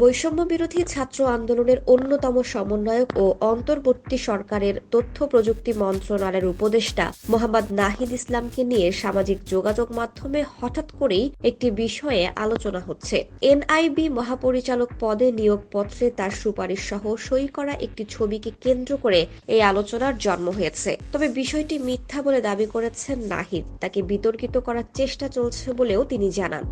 বৈষম্য বিরোধী ছাত্র আন্দোলনের অন্যতম সমন্বয়ক ও অন্তর্বর্তী সরকারের তথ্য প্রযুক্তি মন্ত্রণালয়ের উপদেষ্টা মোহাম্মদ নাহিদ ইসলামকে নিয়ে সামাজিক যোগাযোগ মাধ্যমে হঠাৎ করেই একটি বিষয়ে আলোচনা হচ্ছে। এনআইবি মহাপরিচালক পদে নিয়োগপত্রে তার সুপারিশ সহ সই করা একটি ছবিকে কেন্দ্র করে এই আলোচনার জন্ম হয়েছে। তবে বিষয়টি মিথ্যা বলে দাবি করেছেন নাহিদ। তাকে বিতর্কিত করার চেষ্টা চলছে বলেও তিনি জানান।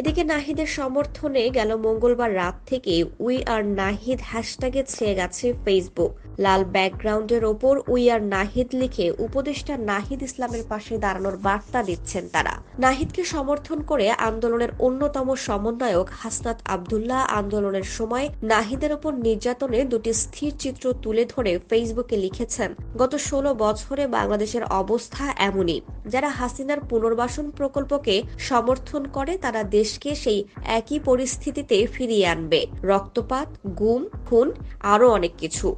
এদিকে নাহিদের সমর্থনে গেল মঙ্গলবার রাত থেকে উই আর নাহিদ হ্যাশট্যাগে ছেয়ে গেছে ফেসবুক লাল ব্যাকগ্রাউন্ডের ওপর উই আর নাহিদ লিখে উপদেষ্টা নাহিদ ইসলামের পাশে দাঁড়ানোর বার্তা দিচ্ছেন তারা। নাহিদকে সমর্থন করে আন্দোলনের অন্যতম সমন্বয়ক হাসনাত আবদুল্লাহ আন্দোলনের সময় নাহিদের ওপর নির্যাতনে দুটি স্থির চিত্র তুলে ধরে ফেসবুকে লিখেছেন, গত ষোলো বছরে বাংলাদেশের অবস্থা এমনই। যারা হাসিনার পুনর্বাসন প্রকল্পকে সমর্থন করে, তারা দেশকে সেই একই পরিস্থিতিতে ফিরিয়ে আনবে। রক্তপাত, গুম, খুন, আরও অনেক কিছু।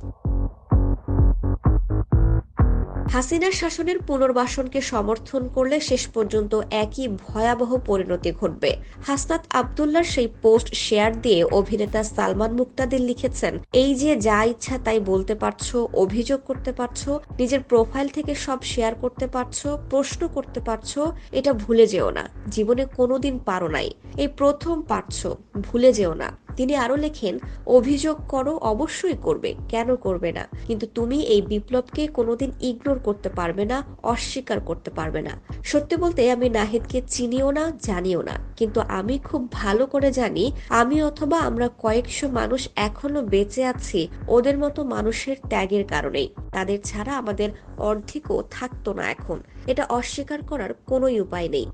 হাসিনার শাসনের পুনর্বাসনকে সমর্থন করলে শেষ পর্যন্ত একই ভয়াবহ পরিণতি ঘটবে। হাসনাত আবদুল্লার সেই পোস্ট শেয়ার দিয়ে অভিনেতা সালমান মুক্তাদির লিখেছেন, এই যে যা ইচ্ছা তাই বলতে পারছ, অভিযোগ করতে পারছ, নিজের প্রোফাইল থেকে সব শেয়ার করতে পারছ, প্রশ্ন করতে পারছ, এটা ভুলে যেও না। জীবনে কোনোদিন পারো নাই। এই প্রথম পারছ, ভুলে যেও না। তিনি আরও লেখেন, অভিযোগ করো অবশ্যই করবে, কেন করবে না? কিন্তু তুমি এই বিপ্লবকে কোনোদিন ইগনোর করতে পারবে না, অস্বীকার করতে পারবে না। সত্যি বলতে আমি নাহিদকে চিনিও না, জানিও না। কিন্তু আমি খুব ভালো করে জানি, আমি অথবা আমরা কয়েকশো মানুষ এখনও বেঁচে আছি ওদের মতো মানুষের ত্যাগের কারণেই। তাদের ছাড়া আমাদের অর্ধেকও থাকতো না এখন। এটা অস্বীকার করার কোনোই উপায় নেই।